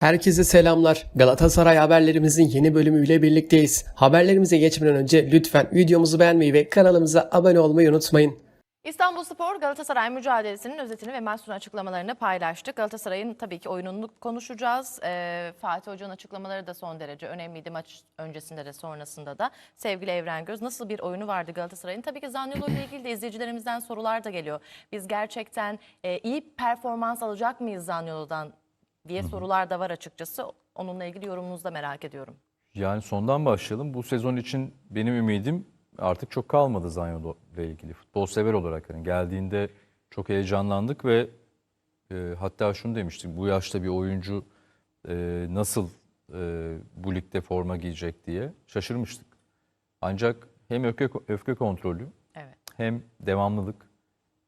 Herkese selamlar. Galatasaray haberlerimizin yeni bölümüyle birlikteyiz. Haberlerimize geçmeden önce lütfen videomuzu beğenmeyi ve kanalımıza abone olmayı unutmayın. İstanbulspor Galatasaray mücadelesinin özetini ve maç sonu açıklamalarını paylaştı. Galatasaray'ın tabii ki oyununu konuşacağız. Ee, Fatih Hoca'nın açıklamaları da son derece önemliydi maç öncesinde de sonrasında da. Sevgili Evren Göz nasıl bir oyunu vardı Galatasaray'ın? Tabii ki Zaniolo ile ilgili de izleyicilerimizden sorular da geliyor. Biz gerçekten e, iyi performans alacak mıyız Zaniolo'dan diye sorular da var açıkçası. Onunla ilgili yorumunuzu da merak ediyorum. Yani sondan başlayalım. Bu sezon için benim ümidim artık çok kalmadı Zanyolo ile ilgili. Futbol sever olarak hani geldiğinde çok heyecanlandık ve e, hatta şunu demiştik. Bu yaşta bir oyuncu e, nasıl e, bu ligde forma giyecek diye şaşırmıştık. Ancak hem öfke, öfke kontrolü Evet. hem devamlılık,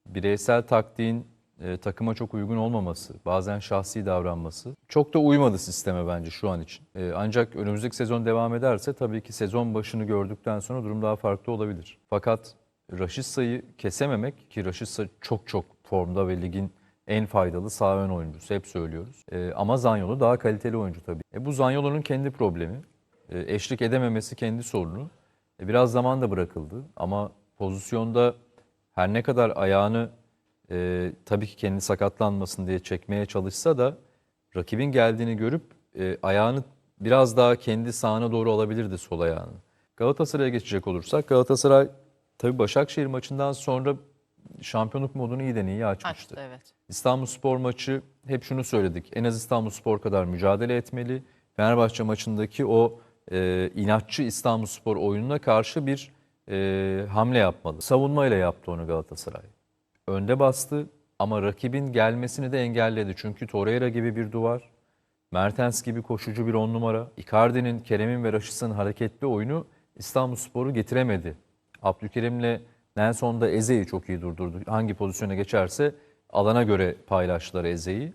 bireysel taktiğin e, takıma çok uygun olmaması, bazen şahsi davranması çok da uymadı sisteme bence şu an için. E, ancak önümüzdeki sezon devam ederse tabii ki sezon başını gördükten sonra durum daha farklı olabilir. Fakat Raşitsa'yı kesememek ki Raşitsa çok çok formda ve ligin en faydalı sağ ön oyuncusu hep söylüyoruz. E, ama Zanyolo daha kaliteli oyuncu tabii. E, bu Zanyolo'nun kendi problemi. E, eşlik edememesi kendi sorunu. E, biraz zaman da bırakıldı ama pozisyonda her ne kadar ayağını e, tabii ki kendi sakatlanmasın diye çekmeye çalışsa da rakibin geldiğini görüp e, ayağını biraz daha kendi sağına doğru alabilirdi sol ayağını. Galatasaray'a geçecek olursak Galatasaray tabii Başakşehir maçından sonra şampiyonluk modunu iyiden iyi açmıştı. Açtı evet. İstanbulspor maçı hep şunu söyledik. En az İstanbulspor kadar mücadele etmeli. Fenerbahçe maçındaki o e, inatçı İstanbulspor oyununa karşı bir e, hamle yapmalı. Savunmayla yaptı onu Galatasaray. Önde bastı ama rakibin gelmesini de engelledi. Çünkü Torreira gibi bir duvar, Mertens gibi koşucu bir on numara, Icardi'nin, Kerem'in ve Raşitsa'nın hareketli oyunu İstanbulspor'u getiremedi. Abdülkerim'le Nelson da Eze'yi çok iyi durdurdu. Hangi pozisyona geçerse alana göre paylaştılar Eze'yi.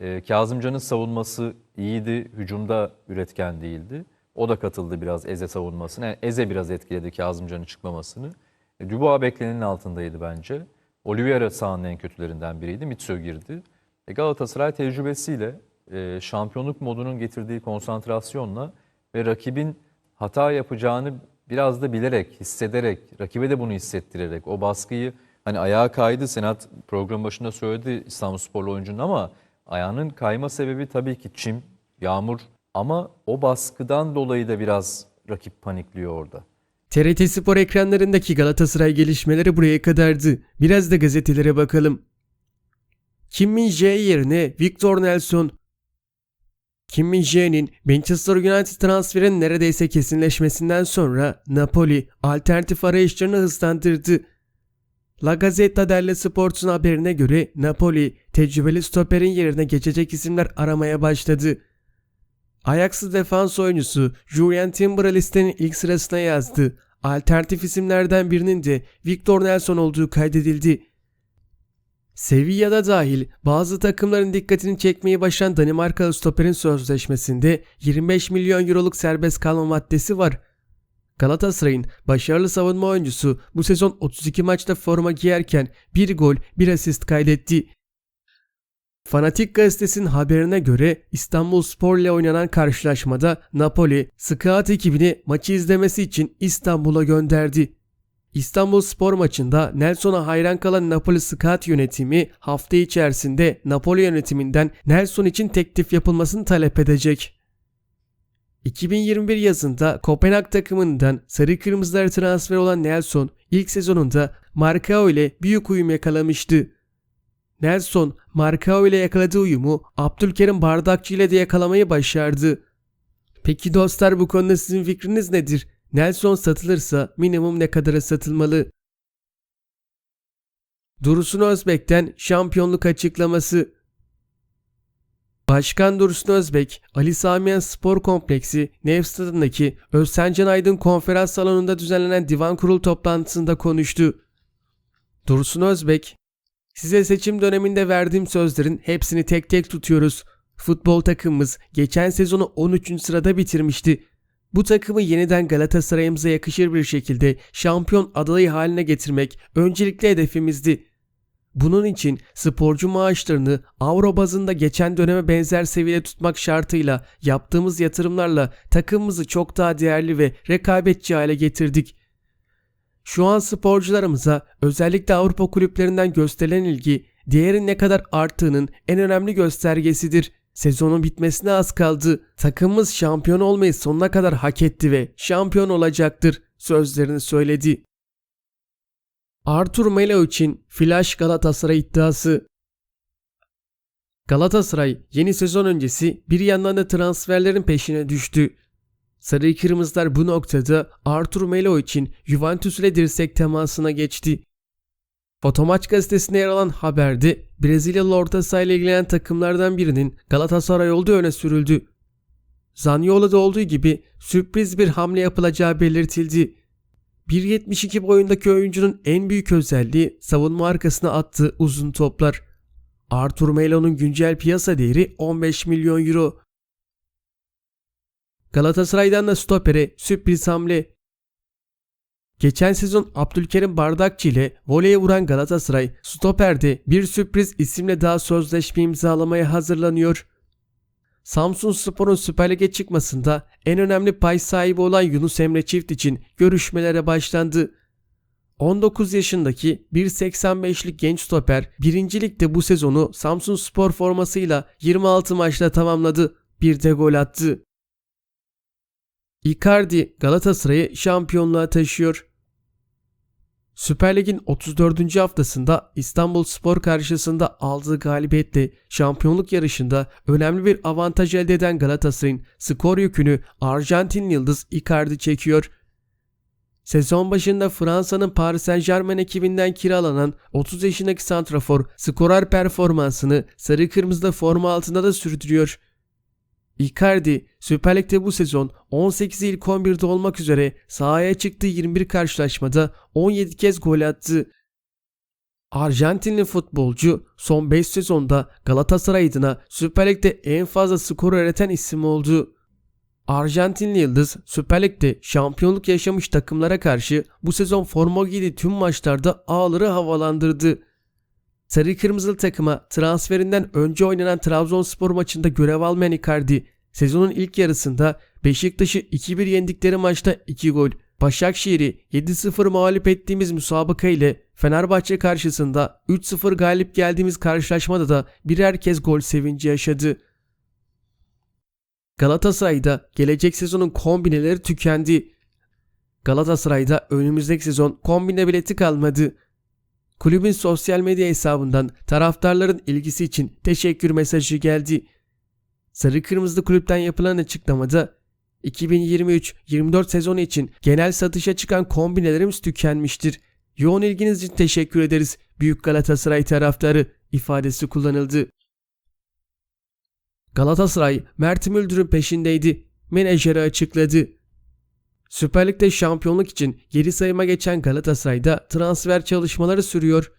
Ee, Kazımcan'ın savunması iyiydi, hücumda üretken değildi. O da katıldı biraz Eze savunmasına. Yani Eze biraz etkiledi Kazımcan'ın çıkmamasını. E, Dubois beklenenin altındaydı bence. Oliveira sahanın en kötülerinden biriydi. Mitso girdi. E, Galatasaray tecrübesiyle e, şampiyonluk modunun getirdiği konsantrasyonla ve rakibin hata yapacağını biraz da bilerek, hissederek, rakibe de bunu hissettirerek o baskıyı hani ayağa kaydı Senat program başında söyledi İstanbulsporlu oyuncunun ama ayağının kayma sebebi tabii ki çim, yağmur ama o baskıdan dolayı da biraz rakip panikliyor orada. TRT Spor ekranlarındaki Galatasaray gelişmeleri buraya kadardı. Biraz da gazetelere bakalım. Kim Min Jae yerine Victor Nelson Kim Min Jae'nin Manchester United transferinin neredeyse kesinleşmesinden sonra Napoli alternatif arayışlarını hızlandırdı. La Gazzetta dello Sport'un haberine göre Napoli tecrübeli stoperin yerine geçecek isimler aramaya başladı. Ajax'lı defans oyuncusu Julian Timber'ı listenin ilk sırasına yazdı. Alternatif isimlerden birinin de Victor Nelson olduğu kaydedildi. Sevilla'da dahil bazı takımların dikkatini çekmeyi başaran Danimarkalı stoperin sözleşmesinde 25 milyon euroluk serbest kalma maddesi var. Galatasaray'ın başarılı savunma oyuncusu bu sezon 32 maçta forma giyerken 1 gol 1 asist kaydetti. Fanatik gazetesinin haberine göre İstanbul Spor ile oynanan karşılaşmada Napoli, scout ekibini maçı izlemesi için İstanbul'a gönderdi. İstanbul Spor maçında Nelson'a hayran kalan Napoli scout yönetimi hafta içerisinde Napoli yönetiminden Nelson için teklif yapılmasını talep edecek. 2021 yazında Kopenhag takımından sarı kırmızılara transfer olan Nelson ilk sezonunda Marcao ile büyük uyum yakalamıştı. Nelson, Marcao ile yakaladığı uyumu Abdülkerim Bardakçı ile de yakalamayı başardı. Peki dostlar bu konuda sizin fikriniz nedir? Nelson satılırsa minimum ne kadara satılmalı? Dursun Özbek'ten şampiyonluk açıklaması. Başkan Dursun Özbek, Ali Samiyen Spor Kompleksi, Nev Stadı'ndaki Özsencan Aydın konferans salonunda düzenlenen divan kurul toplantısında konuştu. Dursun Özbek, Size seçim döneminde verdiğim sözlerin hepsini tek tek tutuyoruz. Futbol takımımız geçen sezonu 13. sırada bitirmişti. Bu takımı yeniden Galatasaray'ımıza yakışır bir şekilde şampiyon adayı haline getirmek öncelikli hedefimizdi. Bunun için sporcu maaşlarını Avro bazında geçen döneme benzer seviyede tutmak şartıyla yaptığımız yatırımlarla takımımızı çok daha değerli ve rekabetçi hale getirdik. Şu an sporcularımıza özellikle Avrupa kulüplerinden gösterilen ilgi değerin ne kadar arttığının en önemli göstergesidir. Sezonun bitmesine az kaldı. Takımımız şampiyon olmayı sonuna kadar hak etti ve şampiyon olacaktır sözlerini söyledi. Artur Melo için Flash Galatasaray iddiası. Galatasaray yeni sezon öncesi bir yandan da transferlerin peşine düştü. Sarı Kırmızılar bu noktada Artur Melo için Juventus ile dirsek temasına geçti. Fotomaç gazetesinde yer alan haberde Brezilyalı orta sahayla ilgilenen takımlardan birinin Galatasaray olduğu öne sürüldü. Zaniolo'da olduğu gibi sürpriz bir hamle yapılacağı belirtildi. 1.72 boyundaki oyuncunun en büyük özelliği savunma arkasına attığı uzun toplar. Artur Melo'nun güncel piyasa değeri 15 milyon euro. Galatasaray'dan da stopere sürpriz hamle. Geçen sezon Abdülkerim Bardakçı ile voleye vuran Galatasaray, stoperde bir sürpriz isimle daha sözleşme imzalamaya hazırlanıyor. Samsun Spor'un Süper Lig'e çıkmasında en önemli pay sahibi olan Yunus Emre Çift için görüşmelere başlandı. 19 yaşındaki 1.85'lik genç stoper 1. Lig'de bu sezonu Samsun Spor formasıyla 26 maçta tamamladı. Bir de gol attı. Icardi Galatasaray'ı şampiyonluğa taşıyor. Süper Lig'in 34. haftasında İstanbul Spor karşısında aldığı galibiyetle şampiyonluk yarışında önemli bir avantaj elde eden Galatasaray'ın skor yükünü Arjantin yıldız Icardi çekiyor. Sezon başında Fransa'nın Paris Saint Germain ekibinden kiralanan 30 yaşındaki santrafor skorer performansını sarı kırmızıda forma altında da sürdürüyor. Icardi Süper Lig'de bu sezon 18 ilk 11'de olmak üzere sahaya çıktığı 21 karşılaşmada 17 kez gol attı. Arjantinli futbolcu son 5 sezonda Galatasaray adına Süper Lig'de en fazla skor üreten isim oldu. Arjantinli Yıldız Süper Lig'de şampiyonluk yaşamış takımlara karşı bu sezon forma giydiği tüm maçlarda ağları havalandırdı. Sarı Kırmızılı takıma transferinden önce oynanan Trabzonspor maçında görev almayan Icardi, sezonun ilk yarısında Beşiktaş'ı 2-1 yendikleri maçta 2 gol, Başakşehir'i 7-0 mağlup ettiğimiz müsabaka ile Fenerbahçe karşısında 3-0 galip geldiğimiz karşılaşmada da birer kez gol sevinci yaşadı. Galatasaray'da gelecek sezonun kombineleri tükendi. Galatasaray'da önümüzdeki sezon kombine bileti kalmadı. Kulübün sosyal medya hesabından taraftarların ilgisi için teşekkür mesajı geldi. Sarı Kırmızılı kulüpten yapılan açıklamada 2023-24 sezonu için genel satışa çıkan kombinelerimiz tükenmiştir. Yoğun ilginiz için teşekkür ederiz. Büyük Galatasaray taraftarı ifadesi kullanıldı. Galatasaray Mert Müldür'ün peşindeydi. Menajeri açıkladı. Süper Lig'de şampiyonluk için geri sayıma geçen Galatasaray'da transfer çalışmaları sürüyor.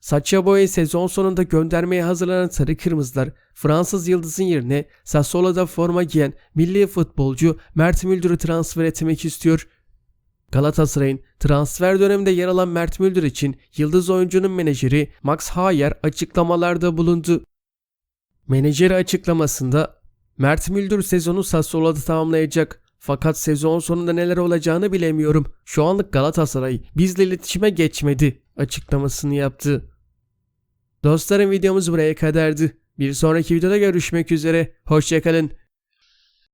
Sacha Boey'i sezon sonunda göndermeye hazırlanan Sarı Kırmızılar Fransız yıldızın yerine Sassuolo'da forma giyen milli futbolcu Mert Müldür'ü transfer etmek istiyor. Galatasaray'ın transfer döneminde yer alan Mert Müldür için yıldız oyuncunun menajeri Max Hayer açıklamalarda bulundu. Menajeri açıklamasında Mert Müldür sezonu Sassuolo'da tamamlayacak. Fakat sezon sonunda neler olacağını bilemiyorum. Şu anlık Galatasaray bizle iletişime geçmedi açıklamasını yaptı. Dostlarım videomuz buraya kadardı. Bir sonraki videoda görüşmek üzere. Hoşçakalın.